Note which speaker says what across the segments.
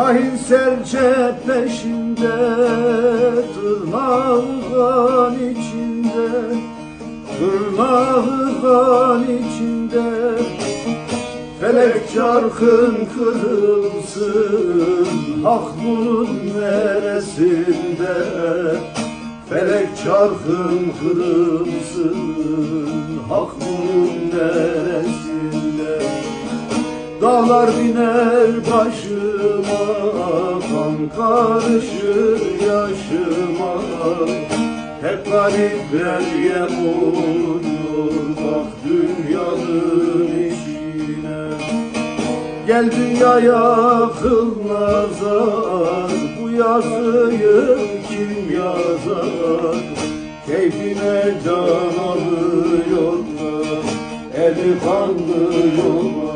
Speaker 1: Şahin serçe peşinde Tırnağı kan içinde Tırnağı kan içinde. Felek çarkın kırılsın Hak bunun neresinde? Felek çarkın kırılsın Hak bunun neresinde Dağlar biner başıma Kan karışır yaşıma. Hep garipler yem oluyor Bak dünyanın işine. Gel dünyaya kıl nazar Bu yazıyı kim yazar? Keyfine can alıyorlar Eli kanlı yolmazlar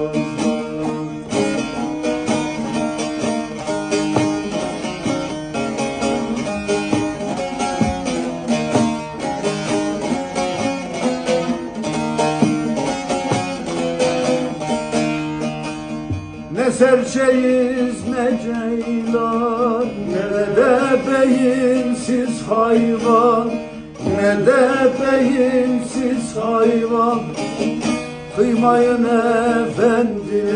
Speaker 1: Ne serçeyiz ne ceylan Ne de beyinsiz hayvan Ne de beyinsiz hayvan. Kıymayın efendiler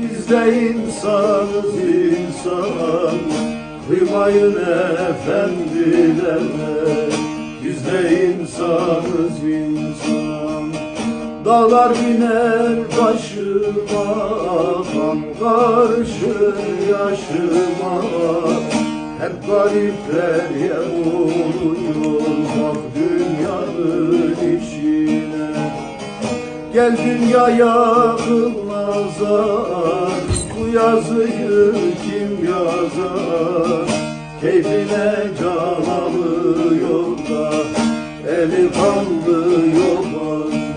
Speaker 1: Biz de insanız insan. Kıymayın efendiler Biz de insanız insan Dağlar biner başıma Kan karışır yaşıma. Hep garipler yem oluyor Bak dünyanın işine Gel dünyaya kıl nazar Bu yazıyı kim yazar? Keyfine can alıyor da Eli kanlı yobaz